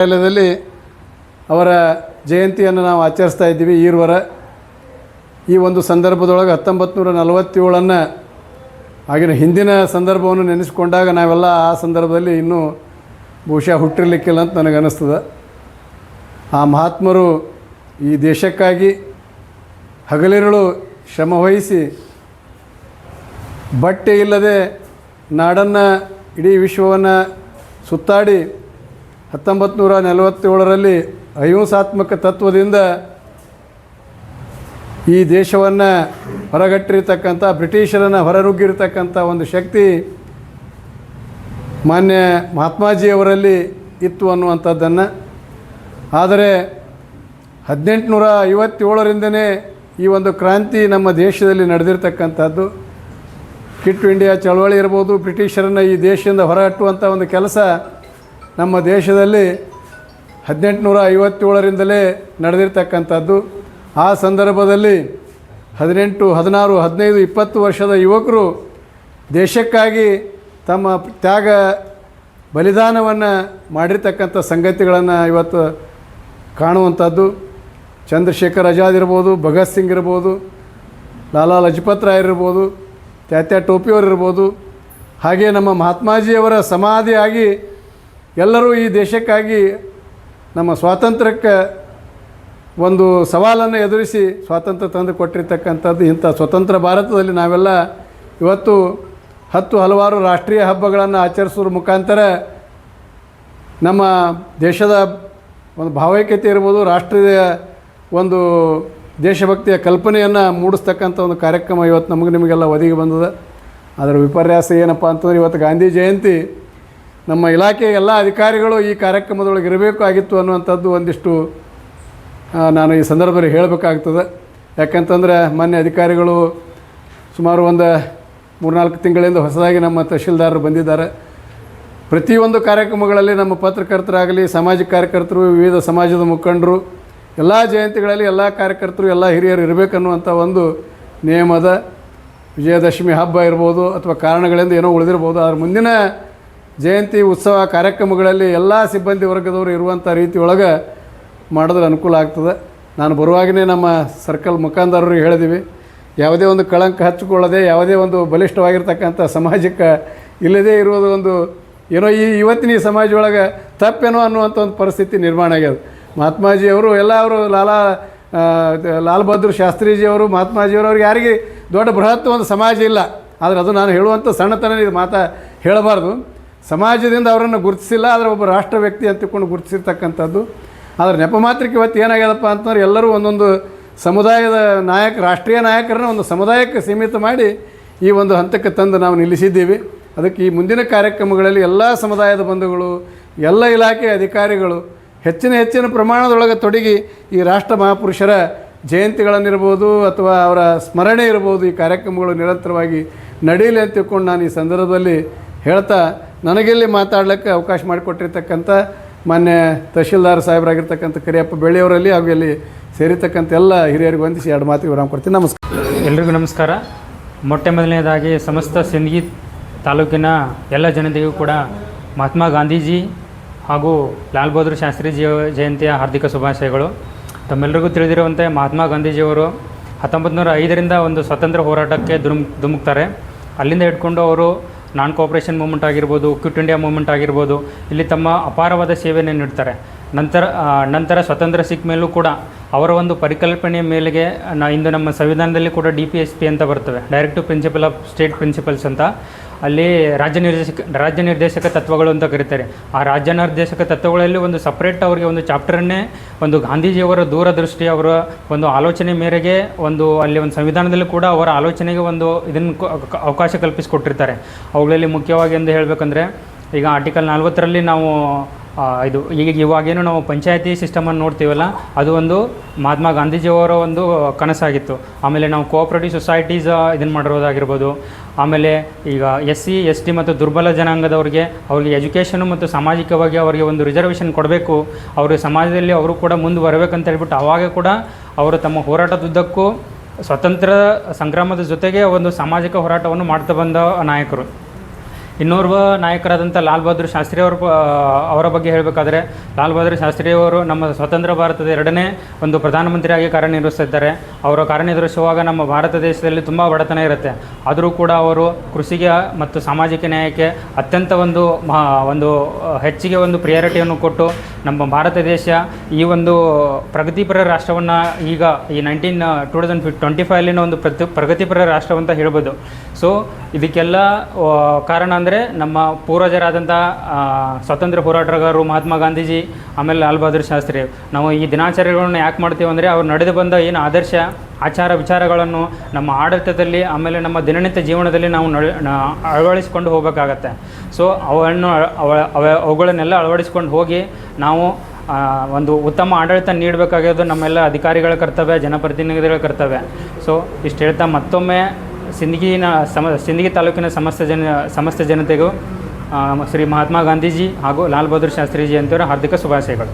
ವಿಶ್ವವಿದ್ಯಾಲಯದಲ್ಲಿ ಅವರ ಜಯಂತಿಯನ್ನು ನಾವು ಆಚರಿಸ್ತಾ ಇದ್ದೀವಿ ಈರ್ವರ. ಈ ಒಂದು ಸಂದರ್ಭದೊಳಗೆ ಹತ್ತೊಂಬತ್ತು ನೂರ ನಲವತ್ತೇಳನ್ನು ಆಗಿನ ಹಿಂದಿನ ಸಂದರ್ಭವನ್ನು ನೆನೆಸ್ಕೊಂಡಾಗ ನಾವೆಲ್ಲ ಆ ಸಂದರ್ಭದಲ್ಲಿ ಇನ್ನೂ ಬಹುಶಃ ಹುಟ್ಟಿರಲಿಕ್ಕಿಲ್ಲ ಅಂತ ನನಗನ್ನಿಸ್ತದೆ ಆ ಮಹಾತ್ಮರು ಈ ದೇಶಕ್ಕಾಗಿ ಹಗಲಿರುಳು ಶ್ರಮವಹಿಸಿ ಬಟ್ಟೆ ಇಲ್ಲದೆ ನಾಡನ್ನು ಇಡೀ ವಿಶ್ವವನ್ನು ಸುತ್ತಾಡಿ ಹತ್ತೊಂಬತ್ತು ನೂರ ನಲವತ್ತೇಳರಲ್ಲಿ ಅಹಿಂಸಾತ್ಮಕ ತತ್ವದಿಂದ ಈ ದೇಶವನ್ನು ಹೊರಗಟ್ಟಿರ್ತಕ್ಕಂಥ, ಬ್ರಿಟಿಷರನ್ನು ಹೊರನುಗ್ಗಿರ್ತಕ್ಕಂಥ ಒಂದು ಶಕ್ತಿ ಮಾನ್ಯ ಮಹಾತ್ಮಾಜಿಯವರಲ್ಲಿ ಇತ್ತು ಅನ್ನುವಂಥದ್ದನ್ನು. ಆದರೆ ಹದಿನೆಂಟುನೂರ ಐವತ್ತೇಳರಿಂದನೇ ಈ ಒಂದು ಕ್ರಾಂತಿ ನಮ್ಮ ದೇಶದಲ್ಲಿ ನಡೆದಿರ್ತಕ್ಕಂಥದ್ದು. ಕಿಟ್ ಇಂಡಿಯಾ ಚಳವಳಿ ಇರ್ಬೋದು, ಬ್ರಿಟಿಷರನ್ನು ಈ ದೇಶದಿಂದ ಹೊರಗಟ್ಟುವಂಥ ಒಂದು ಕೆಲಸ ನಮ್ಮ ದೇಶದಲ್ಲಿ ಹದಿನೆಂಟುನೂರ ಐವತ್ತೇಳರಿಂದಲೇ ನಡೆದಿರ್ತಕ್ಕಂಥದ್ದು. ಆ ಸಂದರ್ಭದಲ್ಲಿ ಹದಿನೆಂಟು, ಹದಿನಾರು, ಹದಿನೈದು, ಇಪ್ಪತ್ತು ವರ್ಷದ ಯುವಕರು ದೇಶಕ್ಕಾಗಿ ತಮ್ಮ ತ್ಯಾಗ ಬಲಿದಾನವನ್ನು ಮಾಡಿರ್ತಕ್ಕಂಥ ಸಂಗತಿಗಳನ್ನು ಇವತ್ತು ಕಾಣುವಂಥದ್ದು. ಚಂದ್ರಶೇಖರ್ ಆಜಾದ್ ಇರ್ಬೋದು, ಭಗತ್ ಸಿಂಗ್ ಇರ್ಬೋದು, ಲಾಲಾ ಲಜಪತ್ ರಾಯ್ ಇರ್ಬೋದು, ತ್ಯಾತ್ಯಾ ಟೋಪಿಯವರು ಇರ್ಬೋದು. ಹಾಗೆ ನಮ್ಮ ಮಹಾತ್ಮಾಜಿಯವರ ಸಮಾಧಿಯಾಗಿ ಎಲ್ಲರೂ ಈ ದೇಶಕ್ಕಾಗಿ ನಮ್ಮ ಸ್ವಾತಂತ್ರ್ಯಕ್ಕೆ ಒಂದು ಸವಾಲನ್ನು ಎದುರಿಸಿ ಸ್ವಾತಂತ್ರ್ಯ ತಂದು ಕೊಟ್ಟಿರ್ತಕ್ಕಂಥದ್ದು ಇಂಥ ಸ್ವತಂತ್ರ ಭಾರತದಲ್ಲಿ ನಾವೆಲ್ಲ ಇವತ್ತು ಹತ್ತು ಹಲವಾರು ರಾಷ್ಟ್ರೀಯ ಹಬ್ಬಗಳನ್ನು ಆಚರಿಸೋದ್ರ ಮುಖಾಂತರ ನಮ್ಮ ದೇಶದ ಒಂದು ಭಾವೈಕ್ಯತೆ ಇರ್ಬೋದು, ರಾಷ್ಟ್ರೀಯ ಒಂದು ದೇಶಭಕ್ತಿಯ ಕಲ್ಪನೆಯನ್ನು ಮೂಡಿಸ್ತಕ್ಕಂಥ ಒಂದು ಕಾರ್ಯಕ್ರಮ ಇವತ್ತು ನಮಗೆ ನಿಮಗೆಲ್ಲ ಒದಗಿ ಬಂದದ. ಅದರ ವಿಪರ್ಯಾಸ ಏನಪ್ಪ ಅಂತಂದ್ರೆ ಇವತ್ತು ಗಾಂಧಿ ಜಯಂತಿ ನಮ್ಮ ಇಲಾಖೆಯ ಎಲ್ಲ ಅಧಿಕಾರಿಗಳು ಈ ಕಾರ್ಯಕ್ರಮದೊಳಗೆ ಇರಬೇಕು ಆಗಿತ್ತು ಅನ್ನುವಂಥದ್ದು ಒಂದಿಷ್ಟು ನಾನು ಈ ಸಂದರ್ಭದಲ್ಲಿ ಹೇಳಬೇಕಾಗ್ತದೆ. ಯಾಕಂತಂದರೆ ಮೊನ್ನೆ ಅಧಿಕಾರಿಗಳು ಸುಮಾರು ಒಂದು ಮೂರ್ನಾಲ್ಕು ತಿಂಗಳಿಂದ ಹೊಸದಾಗಿ ನಮ್ಮ ತಹಶೀಲ್ದಾರರು ಬಂದಿದ್ದಾರೆ. ಪ್ರತಿಯೊಂದು ಕಾರ್ಯಕ್ರಮಗಳಲ್ಲಿ ನಮ್ಮ ಪತ್ರಕರ್ತರಾಗಲಿ ಸಾಮಾಜಿಕ ಕಾರ್ಯಕರ್ತರು, ವಿವಿಧ ಸಮಾಜದ ಮುಖಂಡರು, ಎಲ್ಲ ಜಯಂತಿಗಳಲ್ಲಿ ಎಲ್ಲ ಕಾರ್ಯಕರ್ತರು, ಎಲ್ಲ ಹಿರಿಯರು ಇರಬೇಕನ್ನುವಂಥ ಒಂದು ನಿಯಮದ ವಿಜಯದಶಮಿ ಹಬ್ಬ ಇರ್ಬೋದು ಅಥವಾ ಕಾರಣಗಳಿಂದ ಏನೋ ಉಳಿದಿರ್ಬೋದು. ಆದರೆ ಮುಂದಿನ ಜಯಂತಿ ಉತ್ಸವ ಕಾರ್ಯಕ್ರಮಗಳಲ್ಲಿ ಎಲ್ಲ ಸಿಬ್ಬಂದಿ ವರ್ಗದವರು ಇರುವಂಥ ರೀತಿಯೊಳಗೆ ಮಾಡಿದ್ರೆ ಅನುಕೂಲ ಆಗ್ತದೆ. ನಾನು ಬರುವಾಗಲೇ ನಮ್ಮ ಸರ್ಕಲ್ ಮುಖಾಂತರರಿಗೆ ಹೇಳಿದ್ದೀವಿ ಯಾವುದೇ ಒಂದು ಕಳಂಕ ಹಚ್ಚಿಕೊಳ್ಳದೆ, ಯಾವುದೇ ಒಂದು ಬಲಿಷ್ಠವಾಗಿರ್ತಕ್ಕಂಥ ಸಮಾಜಕ್ಕೆ ಇಲ್ಲದೇ ಇರುವುದು ಒಂದು ಏನೋ ಈ ಇವತ್ತಿನ ಈ ಸಮಾಜ ಒಳಗೆ ತಪ್ಪೇನೋ ಅನ್ನುವಂಥ ಒಂದು ಪರಿಸ್ಥಿತಿ ನಿರ್ಮಾಣ ಆಗ್ಯದ. ಮಹಾತ್ಮಾಜಿಯವರು ಎಲ್ಲ ಅವರು ಲಾಲಾ ಲಾಲ್ ಬಹದ್ದೂರ್ ಶಾಸ್ತ್ರೀಜಿಯವರು ಮಹಾತ್ಮಾಜಿಯವರು ಅವ್ರಿಗೆ ಯಾರಿಗೆ ದೊಡ್ಡ ಬೃಹತ್ ಒಂದು ಸಮಾಜ ಇಲ್ಲ. ಆದರೆ ಅದು ನಾನು ಹೇಳುವಂಥ ಸಣ್ಣತನ ಇದು ಮಾತಾ ಹೇಳಬಾರ್ದು. ಸಮಾಜದಿಂದ ಅವರನ್ನು ಗುರುತಿಸಿಲ್ಲ, ಆದರೆ ಒಬ್ಬ ರಾಷ್ಟ್ರ ವ್ಯಕ್ತಿ ಅಂತ ತಿಳ್ಕೊಂಡು ಗುರುತಿಸಿರ್ತಕ್ಕಂಥದ್ದು. ಆದರೆ ನೆಪ ಮಾತ್ರಕ್ಕೆ ಇವತ್ತು ಏನಾಗ್ಯದಪ್ಪ ಅಂತಂದ್ರೆ ಎಲ್ಲರೂ ಒಂದೊಂದು ಸಮುದಾಯದ ನಾಯಕ, ರಾಷ್ಟ್ರೀಯ ನಾಯಕರನ್ನ ಒಂದು ಸಮುದಾಯಕ್ಕೆ ಸೀಮಿತ ಮಾಡಿ ಈ ಒಂದು ಹಂತಕ್ಕೆ ತಂದು ನಾವು ನಿಲ್ಲಿಸಿದ್ದೀವಿ. ಅದಕ್ಕೆ ಈ ಮುಂದಿನ ಕಾರ್ಯಕ್ರಮಗಳಲ್ಲಿ ಎಲ್ಲ ಸಮುದಾಯದ ಬಂಧುಗಳು, ಎಲ್ಲ ಇಲಾಖೆ ಅಧಿಕಾರಿಗಳು ಹೆಚ್ಚಿನ ಹೆಚ್ಚಿನ ಪ್ರಮಾಣದೊಳಗೆ ತೊಡಗಿ ಈ ರಾಷ್ಟ್ರ ಮಹಾಪುರುಷರ ಜಯಂತಿಗಳನ್ನಿರ್ಬೋದು ಅಥವಾ ಅವರ ಸ್ಮರಣೆ ಇರ್ಬೋದು ಈ ಕಾರ್ಯಕ್ರಮಗಳು ನಿರಂತರವಾಗಿ ನಡೀಲಿ ಅಂತ ತಿಳ್ಕೊಂಡು ನಾನು ಈ ಸಂದರ್ಭದಲ್ಲಿ ಹೇಳ್ತಾ ನನಗಿಲ್ಲಿ ಮಾತಾಡ್ಲಿಕ್ಕೆ ಅವಕಾಶ ಮಾಡಿಕೊಟ್ಟಿರ್ತಕ್ಕಂಥ ಮಾನ್ಯ ತಹಶೀಲ್ದಾರ್ ಸಾಹೇಬರಾಗಿರ್ತಕ್ಕಂಥ ಕರಿಯಪ್ಪ ಬೆಳೆಯವರಲ್ಲಿ ಹಾಗೂ ಇಲ್ಲಿ ಸೇರಿರ್ತಕ್ಕಂಥ ಎಲ್ಲ ಹಿರಿಯರಿಗೆ ವಂದಿಸಿ ಎರಡು ಮಾತು ವಿರಾಮ ಕೊಡ್ತೀನಿ. ನಮಸ್ಕಾರ. ಎಲ್ರಿಗೂ ನಮಸ್ಕಾರ. ಮೊಟ್ಟೆ ಮೊದಲನೇದಾಗಿ ಸಮಸ್ತ ಸಿಂದಗಿ ತಾಲೂಕಿನ ಎಲ್ಲ ಜನತೆಗೂ ಕೂಡ ಮಹಾತ್ಮ ಗಾಂಧೀಜಿ ಹಾಗೂ ಲಾಲ್ ಬಹದ್ದೂರ್ ಶಾಸ್ತ್ರಿಜಿ ಜಯಂತಿಯ ಹಾರ್ದಿಕ ಶುಭಾಶಯಗಳು. ತಮ್ಮೆಲ್ಲರಿಗೂ ತಿಳಿದಿರುವಂತೆ ಮಹಾತ್ಮ ಗಾಂಧೀಜಿಯವರು ಹತ್ತೊಂಬತ್ತು ನೂರ ಐದರಿಂದ ಒಂದು ಸ್ವತಂತ್ರ ಹೋರಾಟಕ್ಕೆ ಧುಮ್ ಧುಮುಕ್ತಾರೆ. ಅಲ್ಲಿಂದ ಹಿಡ್ಕೊಂಡು ಅವರು ನಾನ್ ಕೋಆಪರೇಷನ್ ಮೂಮೆಂಟ್ ಆಗಿರ್ಬೋದು ಕ್ವಿಟ್ ಇಂಡಿಯಾ ಮೂಮೆಂಟ್ ಆಗಿರ್ಬೋದು, ಇಲ್ಲಿ ತಮ್ಮ ಅಪಾರವಾದ ಸೇವೆಯನ್ನು ನೀಡ್ತಾರೆ. ನಂತರ ನಂತರ ಸ್ವತಂತ್ರ ಸಿಕ್ಕ ಮೇಲೂ ಕೂಡ ಅವರ ಒಂದು ಪರಿಕಲ್ಪನೆಯ ಮೇಲೆಗೆ, ನಾ, ಇಂದು ನಮ್ಮ ಸಂವಿಧಾನದಲ್ಲಿ ಕೂಡ ಡಿ ಪಿ ಎಸ್ ಪಿ ಅಂತ ಬರ್ತವೆ. Directive principle of state principles ಅಂತ. ಅಲ್ಲಿ ರಾಜ್ಯ ನಿರ್ದೇಶಕ ರಾಜ್ಯ ನಿರ್ದೇಶಕ ತತ್ವಗಳು ಅಂತ ಕರೀತಾರೆ. ಆ ರಾಜ್ಯ ನಿರ್ದೇಶಕ ತತ್ವಗಳಲ್ಲಿ ಒಂದು ಸಪ್ರೇಟ್ ಅವರಿಗೆ ಒಂದು ಚಾಪ್ಟರನ್ನೇ ಒಂದು ಗಾಂಧೀಜಿಯವರ ದೂರದೃಷ್ಟಿ ಅವರ ಒಂದು ಆಲೋಚನೆ ಮೇರೆಗೆ ಒಂದು ಅಲ್ಲಿ ಒಂದು ಸಂವಿಧಾನದಲ್ಲಿ ಕೂಡ ಅವರ ಆಲೋಚನೆಗೆ ಒಂದು ಇದನ್ನು ಅವಕಾಶ ಕಲ್ಪಿಸಿಕೊಟ್ಟಿರ್ತಾರೆ. ಅವುಗಳಲ್ಲಿ ಮುಖ್ಯವಾಗಿ ಎಂದು ಹೇಳಬೇಕಂದ್ರೆ, ಈಗ ಆರ್ಟಿಕಲ್ ನಲ್ವತ್ತರಲ್ಲಿ ನಾವು ಇದು ಈಗ ಇವಾಗೇನು ನಾವು ಪಂಚಾಯತಿ ಸಿಸ್ಟಮನ್ನು ನೋಡ್ತೀವಲ್ಲ, ಅದು ಒಂದು ಮಹಾತ್ಮ ಗಾಂಧೀಜಿಯವರ ಒಂದು ಕನಸಾಗಿತ್ತು. ಆಮೇಲೆ ನಾವು ಕೋಆಪ್ರೇಟಿವ್ ಸೊಸೈಟೀಸ್ ಇದನ್ನು ಮಾಡಿರೋದಾಗಿರ್ಬೋದು. ಆಮೇಲೆ ಈಗ ಎಸ್ ಸಿ ಎಸ್ ಟಿ ಮತ್ತು ದುರ್ಬಲ ಜನಾಂಗದವ್ರಿಗೆ ಅವ್ರಿಗೆ ಎಜುಕೇಷನು ಮತ್ತು ಸಾಮಾಜಿಕವಾಗಿ ಅವರಿಗೆ ಒಂದು ರಿಸರ್ವೇಷನ್ ಕೊಡಬೇಕು. ಅವರು ಸಮಾಜದಲ್ಲಿ ಅವರು ಕೂಡ ಮುಂದೆ ಬರಬೇಕಂತ ಹೇಳ್ಬಿಟ್ಟು ಆವಾಗ ಕೂಡ ಅವರು ತಮ್ಮ ಹೋರಾಟದುದ್ದಕ್ಕೂ ಸ್ವತಂತ್ರ ಸಂಗ್ರಾಮದ ಜೊತೆಗೆ ಒಂದು ಸಾಮಾಜಿಕ ಹೋರಾಟವನ್ನು ಮಾಡ್ತಾ ಬಂದ ನಾಯಕರು. ಇನ್ನೋರ್ವ ನಾಯಕರಾದಂಥ ಲಾಲ್ ಬಹದ್ದೂರ್ ಶಾಸ್ತ್ರಿ ಅವರು ಅವರ ಬಗ್ಗೆ ಹೇಳಬೇಕಾದ್ರೆ ಲಾಲ್ ಬಹದ್ದೂರ್ ಶಾಸ್ತ್ರಿ ಅವರು ನಮ್ಮ ಸ್ವತಂತ್ರ ಭಾರತದ ಎರಡನೇ ಒಂದು ಪ್ರಧಾನಮಂತ್ರಿಯಾಗಿ ಕಾರ್ಯನಿರ್ವಹಿಸುತ್ತಿದ್ದಾರೆ ಅವರು ಕಾರ್ಯನಿರ್ವಹಿಸುವಾಗ ನಮ್ಮ ಭಾರತ ದೇಶದಲ್ಲಿ ತುಂಬ ಬಡತನ ಇರುತ್ತೆ. ಆದರೂ ಕೂಡ ಅವರು ಕೃಷಿಗೆ ಮತ್ತು ಸಾಮಾಜಿಕ ನ್ಯಾಯಕ್ಕೆ ಅತ್ಯಂತ ಒಂದು ಒಂದು ಹೆಚ್ಚಿಗೆ ಒಂದು ಪ್ರಿಯಾರಿಟಿಯನ್ನು ಕೊಟ್ಟು ನಮ್ಮ ಭಾರತ ದೇಶ ಈ ಒಂದು ಪ್ರಗತಿಪರ ರಾಷ್ಟ್ರವನ್ನು ಈಗ ಈ ನೈನ್ಟೀನ್ ಟೂ ತೌಸಂಡ್ ಫಿ ಟ್ವೆಂಟಿ ಒಂದು ಪ್ರತಿ, ಪ್ರಗತಿಪರ ರಾಷ್ಟ್ರವಂತ ಹೇಳ್ಬೋದು. ಸೊ ಇದಕ್ಕೆಲ್ಲ ಕಾರಣ ಅಂದರೆ ನಮ್ಮ ಪೂರ್ವಜರಾದಂಥ ಸ್ವಾತಂತ್ರ್ಯ ಹೋರಾಟಗಾರರು ಮಹಾತ್ಮ ಗಾಂಧೀಜಿ, ಆಮೇಲೆ ಲಾಲ್ ಬಹದ್ದೂರ್ ಶಾಸ್ತ್ರಿ. ನಾವು ಈ ದಿನಾಚರಣೆಗಳನ್ನ ಯಾಕೆ ಮಾಡ್ತೀವಿ ಅಂದರೆ ಅವ್ರು ನಡೆದು ಬಂದ ಏನು ಆದರ್ಶ, ಆಚಾರ ವಿಚಾರಗಳನ್ನು ನಮ್ಮ ಆಡಳಿತದಲ್ಲಿ, ಆಮೇಲೆ ನಮ್ಮ ದಿನನಿತ್ಯ ಜೀವನದಲ್ಲಿ ನಾವು ಅಳವಡಿಸ್ಕೊಂಡು ಹೋಗಬೇಕಾಗತ್ತೆ. ಸೊ ಅವನ್ನು ಅವ, ಅವ- ಅವುಗಳನ್ನೆಲ್ಲ ಅಳವಡಿಸ್ಕೊಂಡು ಹೋಗಿ ನಾವು ಒಂದು ಉತ್ತಮ ಆಡಳಿತ ನೀಡಬೇಕಾಗಿರೋದು ನಮ್ಮೆಲ್ಲ ಅಧಿಕಾರಿಗಳ ಕರ್ತವ್ಯ, ಜನಪ್ರತಿನಿಧಿಗಳ ಕರ್ತವ್ಯ. ಸೊ ಇಷ್ಟು ಹೇಳ್ತಾ ಮತ್ತೊಮ್ಮೆ ಸಿಂದಗಿನ ಸಮ, ಸಿಂದಗಿ ತಾಲೂಕಿನ ಸಮಸ್ತ ಜನ, ಸಮಸ್ತ ಜನತೆಗೂ ಶ್ರೀ ಮಹಾತ್ಮ ಗಾಂಧೀಜಿ ಹಾಗೂ ಲಾಲ್ ಬಹದ್ದೂರ್ ಶಾಸ್ತ್ರೀಜಿ ಅಂತವರ ಹಾರ್ದಿಕ ಶುಭಾಶಯಗಳು.